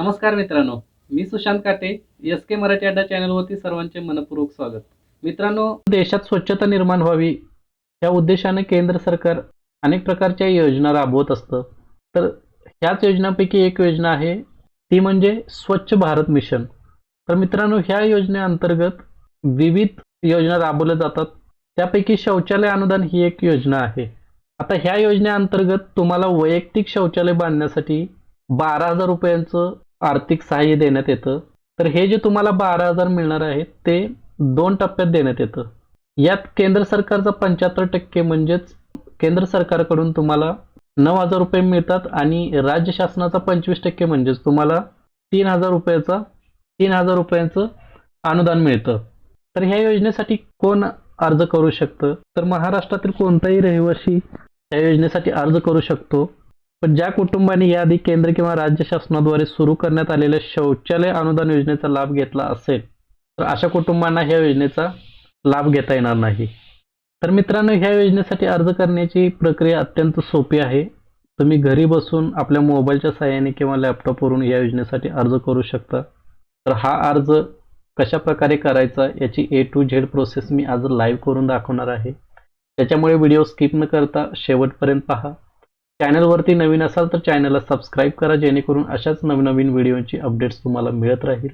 नमस्कार मित्रांनो मी सुशांत काटे एस के मराठी अड्डा चॅनलवरती सर्वांचे मनपूर्वक स्वागत. मित्रांनो देशात स्वच्छता निर्माण व्हावी या उद्देशाने केंद्र सरकार अनेक प्रकारच्या योजना राबवत असतं. तर ह्याच योजनांपैकी एक योजना आहे ती म्हणजे स्वच्छ भारत मिशन. तर मित्रांनो ह्या योजनेअंतर्गत विविध योजना राबवल्या जातात. त्यापैकी शौचालय अनुदान ही एक योजना आहे. आता ह्या योजनेअंतर्गत तुम्हाला वैयक्तिक शौचालय बांधण्यासाठी बारा हजार रुपयांचं आर्थिक सहाय्य देण्यात येतं. तर हे जे तुम्हाला बारा हजार मिळणार आहेत ते दोन टप्प्यात देण्यात येतं. यात केंद्र सरकारचा पंच्याहत्तर टक्के म्हणजेच केंद्र सरकारकडून तुम्हाला नऊ हजार रुपये मिळतात आणि राज्य शासनाचा पंचवीस टक्के म्हणजेच तुम्हाला तीन हजार रुपयाचा तीन हजार रुपयांचं अनुदान मिळतं. तर ह्या योजनेसाठी कोण अर्ज करू शकतं? तर महाराष्ट्रातील कोणताही रहिवासी या योजनेसाठी अर्ज करू शकतो. पण ज्या कुटुंबाने याआधी केंद्र किंवा राज्य शासनाद्वारे सुरू करण्यात आलेल्या शौचालय अनुदान योजनेचा लाभ घेतला असेल तर अशा कुटुंबांना ह्या योजनेचा लाभ घेता येणार नाही. तर मित्रांनो ह्या योजनेसाठी अर्ज करण्याची प्रक्रिया अत्यंत सोपी आहे. तुम्ही घरी बसून आपल्या मोबाईलच्या सहाय्याने किंवा लॅपटॉपवरून या योजनेसाठी अर्ज करू शकता. तर हा अर्ज कशा प्रकारे करायचा याची ए टू झेड प्रोसेस मी आज लाईव्ह करून दाखवणार आहे. त्याच्यामुळे व्हिडिओ स्किप न करता शेवटपर्यंत पहा. चॅनलवरती नवीन असाल तर चॅनलला सबस्क्राईब करा जेणेकरून अशाच नवीन नवीन व्हिडिओची अपडेट्स तुम्हाला मिळत राहील.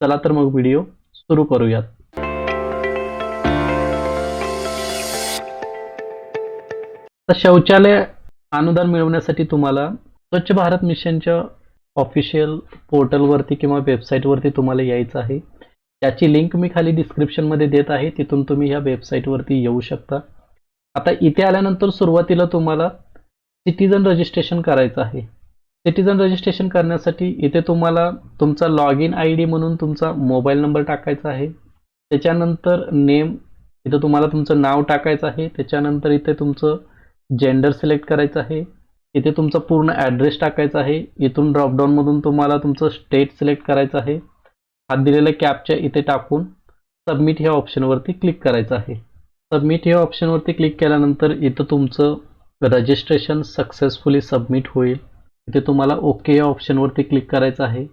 चला तर मग व्हिडिओ सुरू करूयात. तर शौचालय अनुदान मिळवण्यासाठी तुम्हाला स्वच्छ भारत मिशनच्या ऑफिशियल पोर्टलवरती किंवा वेबसाईटवरती तुम्हाला यायचं आहे. त्याची लिंक मी खाली डिस्क्रिप्शनमध्ये देत आहे तिथून तुम्ही ह्या वेबसाईटवरती येऊ शकता. आता इथे आल्यानंतर सुरुवातीला तुम्हाला सिटीजन रजिस्ट्रेशन करायचं आहे. सिटीजन रजिस्ट्रेशन करण्यासाठी इथे तुम्हाला तुमचा लॉग इन आय डी म्हणून तुमचा मोबाईल नंबर टाकायचा आहे. त्याच्यानंतर नेम इथं तुम्हाला तुमचं नाव टाकायचं आहे. त्याच्यानंतर इथे तुमचं जेंडर सिलेक्ट करायचं आहे. इथे तुमचा पूर्ण ॲड्रेस टाकायचा आहे. इथून ड्रॉपडाऊनमधून तुम्हाला तुमचं स्टेट सिलेक्ट करायचं आहे. हात दिलेल्या कॅपच्या इथे टाकून सबमिट ह्या ऑप्शनवरती क्लिक करायचं आहे. सबमिट ह्या ऑप्शनवरती क्लिक केल्यानंतर इथं तुमचं रजिस्ट्रेशन सक्सेसफुली सबमिट होईल इथे तुम्हाला ओके या ऑप्शनवरती क्लिक करायचं आहे.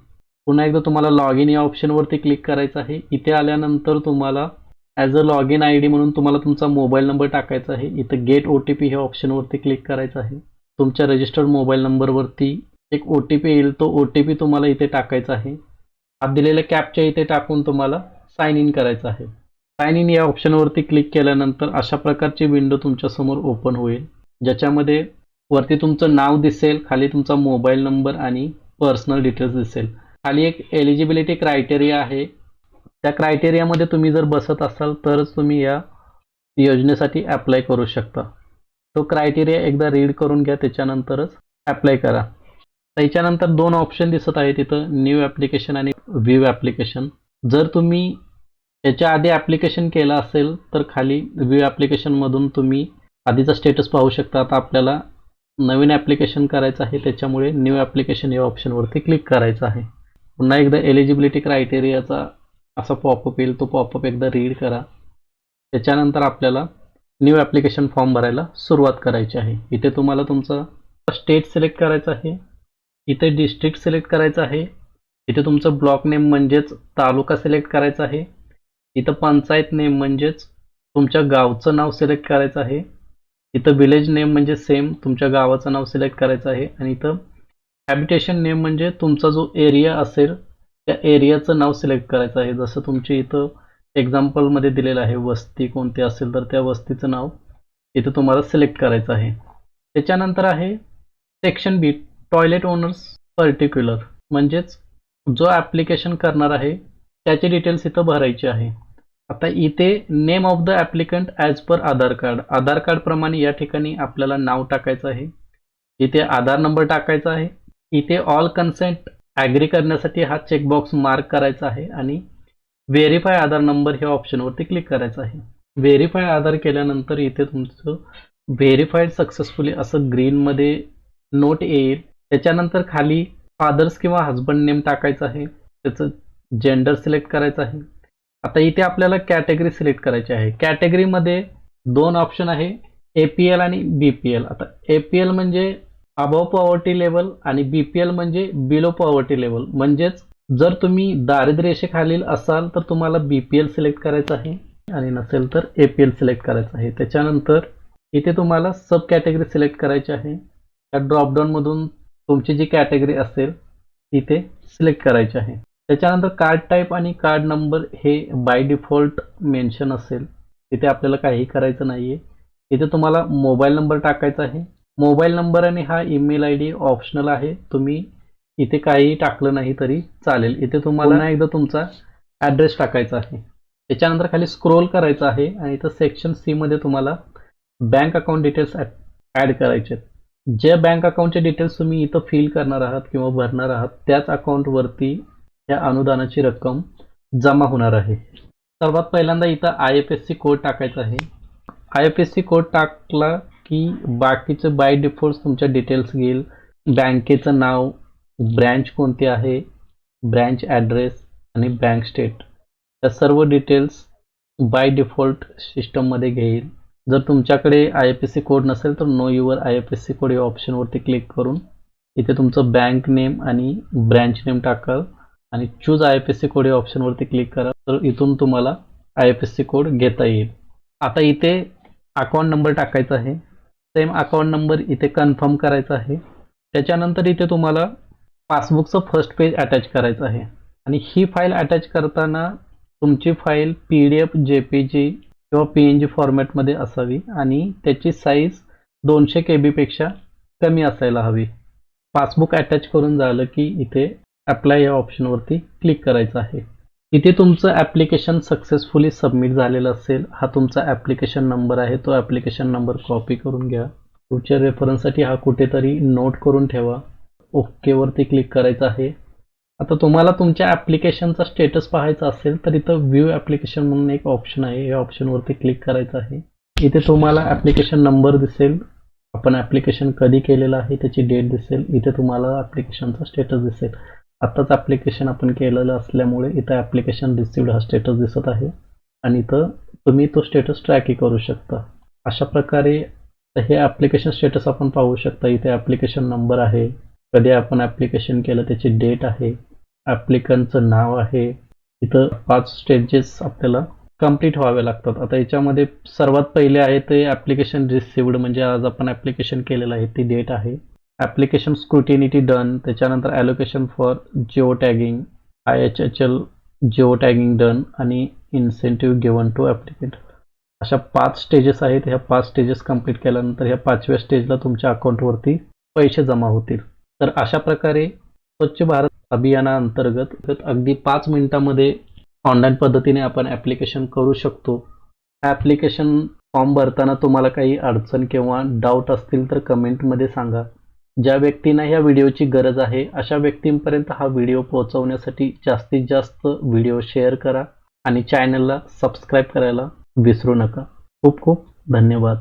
पुन्हा एकदा तुम्हाला लॉग इन या ऑप्शनवरती क्लिक करायचं आहे. इथे आल्यानंतर तुम्हाला as a log in I D म्हणून तुम्हाला तुमचा मोबाईल नंबर टाकायचा आहे. इथं गेट ओ टी पी ह्या ऑप्शनवरती क्लिक करायचं आहे. तुमच्या रजिस्टर्ड मोबाईल नंबरवरती एक ओ टी पी येईल. तो ओ टी पी तुम्हाला इथे टाकायचा आहे. हात दिलेल्या कॅपच्या इथे टाकून तुम्हाला साइन इन करायचं आहे. साइन इन या ऑप्शनवरती क्लिक केल्यानंतर अशा प्रकारची विंडो तुमच्यासमोर ओपन होईल. ज्याच्यामध्ये वरती तुमचं नाव दिसेल खाली तुमचा मोबाईल नंबर आणि पर्सनल डिटेल्स दिसेल. खाली एक एलिजिबिलिटी क्रायटेरिया आहे. त्या क्रायटेरियामध्ये तुम्ही जर बसत असाल तरच तुम्ही या योजनेसाठी अप्लाय करू शकता. तो क्रायटेरिया एकदा रीड करून घ्या त्याच्यानंतरच अप्लाय करा. त्याच्यानंतर दोन ऑप्शन दिसत आहे तिथं न्यू ॲप्लिकेशन आणि व्ह्यू ॲप्लिकेशन जर तुम्ही याच्या आधी ॲप्लिकेशन केलं असेल तर खाली व्ह्यू ॲप्लिकेशनमधून तुम्ही आधीचा स्टेटस पाहू शकता. आता आपल्याला नवीन ॲप्लिकेशन करायचं आहे. त्याच्यामुळे न्यू ॲप्लिकेशन या ऑप्शनवरती क्लिक करायचं आहे. पुन्हा एकदा एलिजिबिलिटी क्रायटेरियाचा असा पॉपअप येईल. तो पॉपअप एकदा रीड करा. त्याच्यानंतर आपल्याला न्यू ॲप्लिकेशन फॉर्म भरायला सुरुवात करायची आहे. इथे तुम्हाला तुमचा स्टेट सिलेक्ट करायचा आहे. इथे डिस्ट्रिक्ट सिलेक्ट करायचं आहे. इथे तुमचं ब्लॉक नेम म्हणजेच तालुका सिलेक्ट करायचा आहे. इथं पंचायत नेम म्हणजेच तुमच्या गावचं नाव सिलेक्ट करायचं आहे. इथं विलेज नेम म्हणजे सेम तुमच्या गावाचं नाव सिलेक्ट करायचं आहे. आणि इथं हॅबिटेशन नेम म्हणजे तुमचा जो एरिया असेल त्या एरियाचं नाव सिलेक्ट करायचं आहे. जसं तुमची इथं एक्झाम्पलमध्ये दिलेलं आहे वस्ती कोणती असेल तर त्या वस्तीचं नाव इथं तुम्हाला सिलेक्ट करायचं आहे. त्याच्यानंतर आहे section B toilet owners particular म्हणजेच जो ॲप्लिकेशन करणार आहे त्याची डिटेल्स इथं भरायची आहे. आता इथे name of the applicant as per Aadhaar card Aadhaar कार्डप्रमाणे या ठिकाणी आपल्याला नाव टाकायचं आहे. इथे आधार नंबर टाकायचा आहे. इथे ऑल कन्सेंट ॲग्री करण्यासाठी हा चेकबॉक्स मार्क करायचा आहे आणि व्हेरीफाय आधार नंबर ह्या ऑप्शनवरती क्लिक करायचं आहे. व्हेरीफाय आधार केल्यानंतर इथे तुमचं व्हेरीफाईड सक्सेसफुली असं ग्रीनमध्ये नोट येईल. त्याच्यानंतर खाली फादर्स किंवा हजबंड नेम टाकायचं आहे. त्याचं जेंडर सिलेक्ट करायचं आहे. आता इथे आपल्याला कॅटेगरी सिलेक्ट करायची आहे. कॅटेगरीमध्ये दोन ऑप्शन आहे ए पी एल आणि बी पी एल आता ए पी एल म्हणजे अबव पॉवर्टी लेवल आणि बीपीएल म्हणजे बिलो पॉवर्टी लेवल म्हणजेच जर तुम्ही दारिद्र्य रेषेखालील असाल तर तुम्हाला बीपीएल सिलेक्ट करायचं आहे आणि नसेल तर एपीएल सिलेक्ट करायचं आहे. त्याच्यानंतर इथे तुम्हाला सब कॅटेगरी सिलेक्ट करायची आहे. त्या ड्रॉपडाऊनमधून तुमची जी कॅटेगरी असेल तिथे सिलेक्ट करायची आहे. त्याच्यानंतर कार्ड टाईप आणि कार्ड नंबर हे बाय डिफॉल्ट मेन्शन असेल. तिथे आपल्याला काही करायचं नाही आहे इथे तुम्हाला मोबाईल नंबर टाकायचा आहे. मोबाईल नंबर आणि हा ईमेल आय डी ऑप्शनल आहे. तुम्ही इथे काहीही टाकलं नाही तरी चालेल. इथे तुम्हाला पुन्हा एकदा तुमचा ॲड्रेस टाकायचा आहे. त्याच्यानंतर खाली स्क्रोल करायचं आहे आणि इथं सेक्शन सी मध्ये तुम्हाला बँक अकाउंट डिटेल्स ॲड करायचे आहेत. जे बँक अकाउंटचे डिटेल्स तुम्ही इथं फिल करणार आहात किंवा भरणार आहात त्याच अकाउंटवरती या अनुदानाची रक्कम जमा होणार आहे. सर्वात पहिल्यांदा इथं I F S C code टाकायचा आहे. I F S C code टाकला की बाकीचे बाय डिफॉल्ट तुमच्या डिटेल्स घेईल बँकेचं नाव ब्रँच कोणती आहे ब्रँच ॲड्रेस आणि बँक स्टेट या सर्व डिटेल्स बाय डिफॉल्ट सिस्टममध्ये घेईल. जर तुमच्याकडे I F S C code नसेल तर know your I F S C code या ऑप्शनवरती क्लिक करून इथे तुमचं बँक नेम आणि ब्रँच नेम टाकाल. आणि choose I F S C code या ऑप्शनवरती क्लिक करा. तर इथून तुम्हाला I F S C code घेता येईल. आता इथे अकाउंट नंबर टाकायचा आहे. सेम अकाउंट नंबर इथे कन्फर्म करायचा आहे. त्याच्यानंतर इथे तुम्हाला पासबुकचं फर्स्ट पेज अटॅच करायचं आहे. आणि ही फाईल अटॅच करताना तुमची file P D F J P G किंवा पी एन जी फॉर्मॅटमध्ये असावी आणि त्याची साईज दोनशे के बीपेक्षा कमी असायला हवी. पासबुक अटॅच करून झालं की इथे अप्लाय या ऑप्शनवरती क्लिक करायचं आहे. इथे तुमचं ॲप्लिकेशन सक्सेसफुली सबमिट झालेलं असेल हा तुमचा ॲप्लिकेशन नंबर आहे तो ॲप्लिकेशन नंबर कॉपी करून घ्या. फ्युचर रेफरन्ससाठी हा कुठेतरी नोट करून ठेवा. ओकेवरती क्लिक करायचं आहे. आता तुम्हाला तुमच्या ॲप्लिकेशनचा स्टेटस पाहायचा असेल तर इथं व्ह्यू ॲप्लिकेशन म्हणून एक ऑप्शन आहे. या ऑप्शनवरती क्लिक करायचं आहे. इथे तुम्हाला ॲप्लिकेशन नंबर दिसेल. आपण ॲप्लिकेशन कधी केलेलं आहे त्याची डेट दिसेल. इथे तुम्हाला ॲप्लिकेशनचा स्टेटस दिसेल. आत्ताच ॲप्लिकेशन आपण केलेलं असल्यामुळे इथं ॲप्लिकेशन रिसिव्ड हा स्टेटस दिसत आहे. आणि इथं तुम्ही तो स्टेटस ट्रॅकही करू शकता. अशा प्रकारे हे ॲप्लिकेशन स्टेटस आपण पाहू शकता. इथे ॲप्लिकेशन नंबर आहे. कधी आपण ॲप्लिकेशन केलं त्याची डेट आहे. ॲप्लिकंटचं नाव आहे. इथं पाच स्टेजेस आपल्याला कंप्लीट व्हावे लागतात. आता याच्यामध्ये सर्वात पहिले आहे ते ॲप्लिकेशन रिसिव्ड म्हणजे आज आपण ॲप्लिकेशन केलेलं आहे ती डेट आहे. ॲप्लिकेशन स्क्रुटिनिटी डन त्याच्यानंतर allocation for geo tagging I H H L geo tagging done आणि इन्सेंटिव्ह गिवन टू ॲप्लिकेंट अशा पाच स्टेजेस आहेत. ह्या पाच स्टेजेस कंप्लीट केल्यानंतर ह्या पाचव्या स्टेजला तुमच्या अकाउंटवरती पैसे जमा होतील. तर अशा प्रकारे स्वच्छ भारत अभियानाअंतर्गत अगदी पाच मिनिटामध्ये ऑनलाईन पद्धतीने आपण ॲप्लिकेशन करू शकतो. ॲप्लिकेशन फॉर्म भरताना तुम्हाला काही अडचण किंवा डाऊट असतील तर कमेंटमध्ये सांगा. ज्या व्यक्तींना ह्या व्हिडिओची गरज आहे अशा व्यक्तींपर्यंत हा व्हिडिओ पोहोचवण्यासाठी जास्तीत जास्त व्हिडिओ शेअर करा आणि चॅनलला सबस्क्राईब करायला विसरू नका. खूप खूप धन्यवाद.